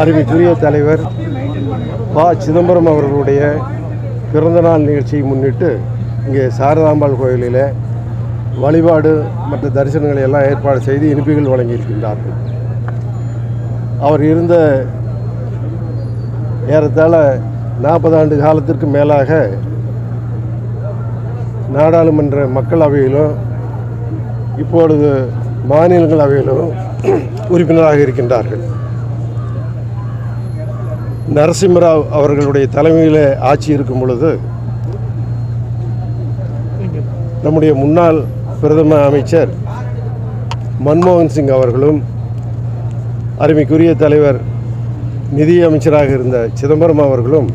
அறிவிக்குரிய தலைவர் ப. சிதம்பரம் அவர்களுடைய பிறந்தநாள் நிகழ்ச்சியை முன்னிட்டு இங்கே சாரதாம்பாள் கோயிலில் வழிபாடு மற்ற தரிசனங்களை எல்லாம் ஏற்பாடு செய்து இனிப்புகள் வழங்கியிருக்கின்றார்கள். அவர் இருந்த ஏறத்தாழ நாற்பது ஆண்டு காலத்திற்கு மேலாக நாடாளுமன்ற மக்களவையிலும் இப்பொழுது மாநிலங்களவையிலும் உறுப்பினராக இருக்கின்றார்கள். நரசிம்மராவ் அவர்களுடைய தலைமையில் ஆட்சி இருக்கும் பொழுது நம்முடைய முன்னாள் பிரதம அமைச்சர் மன்மோகன் சிங் அவர்களும் அருமைக்குரிய தலைவர் நிதி அமைச்சராக இருந்த சிதம்பரம் அவர்களும்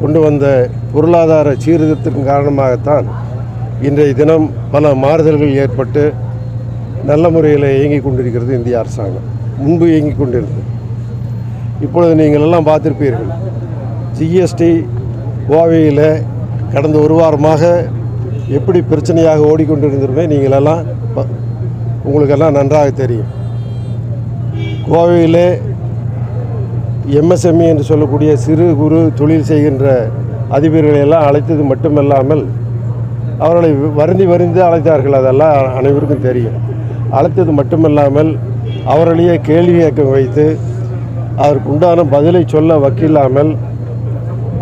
கொண்டு வந்த பொருளாதார சீர்திருத்தத்தின் காரணமாகத்தான் இன்றைய தினம் பல மாறுதல்கள் ஏற்பட்டு நல்ல முறையில் இயங்கிக் கொண்டிருக்கிறது இந்திய அரசாங்கம். முன்பு இயங்கிக் கொண்டிருந்தது. இப்பொழுது நீங்கள் எல்லாம் பார்த்திருப்பீர்கள். ஜிஎஸ்டி கோவையில் கடந்த ஒரு வாரமாக எப்படி பிரச்சனையாக ஓடிக்கொண்டிருந்திருமே நீங்களெல்லாம் ப- உங்களுக்கெல்லாம் நன்றாக தெரியும். கோவையில் எம்எஸ்எம்இ என்று சொல்லக்கூடிய சிறு குறு தொழில் செய்கின்ற அதிபர்களை எல்லாம் அழைத்தது மட்டுமல்லாமல் அவர்களை வருந்தி வருந்தி அழைத்தார்கள். அதெல்லாம் அனைவருக்கும் தெரியும். அழைத்தது மட்டுமல்லாமல் அவர்களையே கேள்வி இயக்கம் வைத்து அதற்கு உண்டான பதிலை சொல்ல வக்கில்லாமல்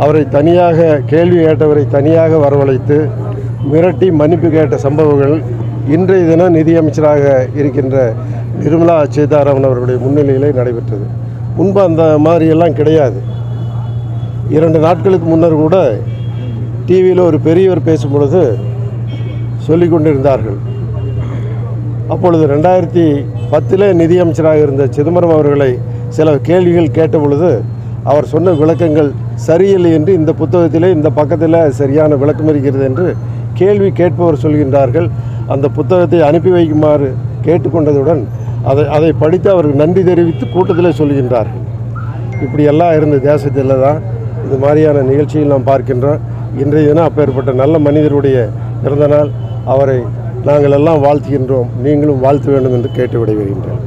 அவரை தனியாக கேள்வி கேட்டவரை தனியாக வரவழைத்து மிரட்டி மன்னிப்பு கேட்ட சம்பவங்கள் இன்றைய தினம் நிதியமைச்சராக இருக்கின்ற நிர்மலா சீதாராமன் அவர்களுடைய முன்னிலையிலே நடைபெற்றது. முன்பு அந்த மாதிரியெல்லாம் கிடையாது. இரண்டு நாட்களுக்கு முன்னர் கூட டிவியில் ஒரு பெரியவர் பேசும்பொழுது சொல்லி சொல்லிக் கொண்டிருந்தார்கள். அப்பொழுது ரெண்டாயிரத்தி பத்தில் நிதியமைச்சராக இருந்த சிதம்பரம் அவர்களை சில கேள்விகள் கேட்ட பொழுது அவர் சொன்ன விளக்கங்கள் சரியில்லை என்று இந்த புத்தகத்திலே இந்த பக்கத்தில் சரியான விளக்கம் இருக்கிறது என்று கேள்வி கேட்பவர் சொல்கின்றார்கள். அந்த புத்தகத்தை அனுப்பி வைக்குமாறு கேட்டுக்கொண்டதுடன் அதை அதை படித்து அவருக்கு நன்றி தெரிவித்து கூட்டத்தில் சொல்கின்றார்கள். இப்படியெல்லாம் இருந்த தேசத்தில் தான் இது மாதிரியான நிகழ்ச்சியில் நாம் பார்க்கின்றோம். இன்றைய தினம் அப்பேற்பட்ட நல்ல மனிதருடைய பிறந்தநாள் அவரை நாங்கள் எல்லாம் வாழ்த்துகின்றோம். நீங்களும் வாழ்த்த வேண்டும் என்று கேட்டு விடைபெறுகின்றேன்